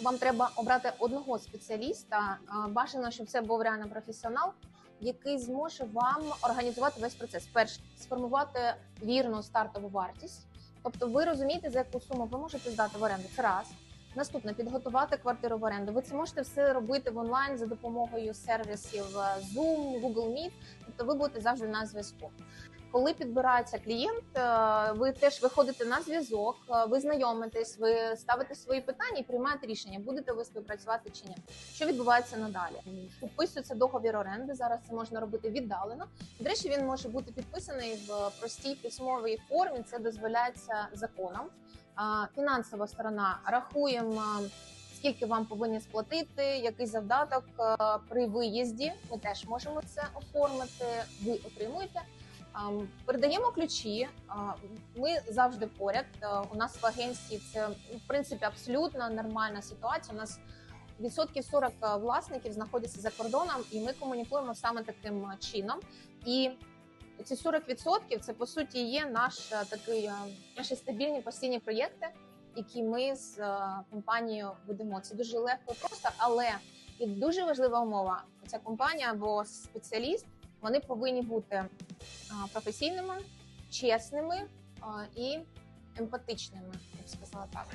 вам треба обрати одного спеціаліста. Бажано, щоб це був реально професіонал, який зможе вам організувати весь процес. Перше, сформувати вірну стартову вартість. Тобто, ви розумієте, за яку суму ви можете здати в оренду. Це раз. Наступне підготувати квартиру в оренду. Ви це можете все робити в онлайн за допомогою сервісів е, Zoom, Google Meet. Тобто, ви будете завжди на зв'язку. Коли підбирається клієнт, е, ви теж виходите на зв'язок, е, ви знайомитесь, ви ставите свої питання і приймаєте рішення, будете ви співпрацювати чи ні. Що відбувається надалі? Підписується договір оренди. Зараз це можна робити віддалено. До речі, він може бути підписаний в простій письмовій формі. Це дозволяється законом. Фінансова сторона рахуємо. Скільки вам повинні сплатити, який завдаток е, при виїзді? Ми теж можемо це оформити. Ви отримуєте. Передаємо ключі. Ми завжди поряд. Е, У нас в агенції це ну, в принципі абсолютно нормальна ситуація. У нас відсотків 40 власників знаходяться за кордоном, і ми комунікуємо саме таким е, чином. І ці 40% це по суті є наш е, такий е, наші стабільні постійні проєкти, які ми з е, компанією ведемо. Це дуже легко і просто, але і дуже важлива умова. Ця компанія або спеціаліст вони повинні бути професійними, чесними і емпатичними, я б сказала так.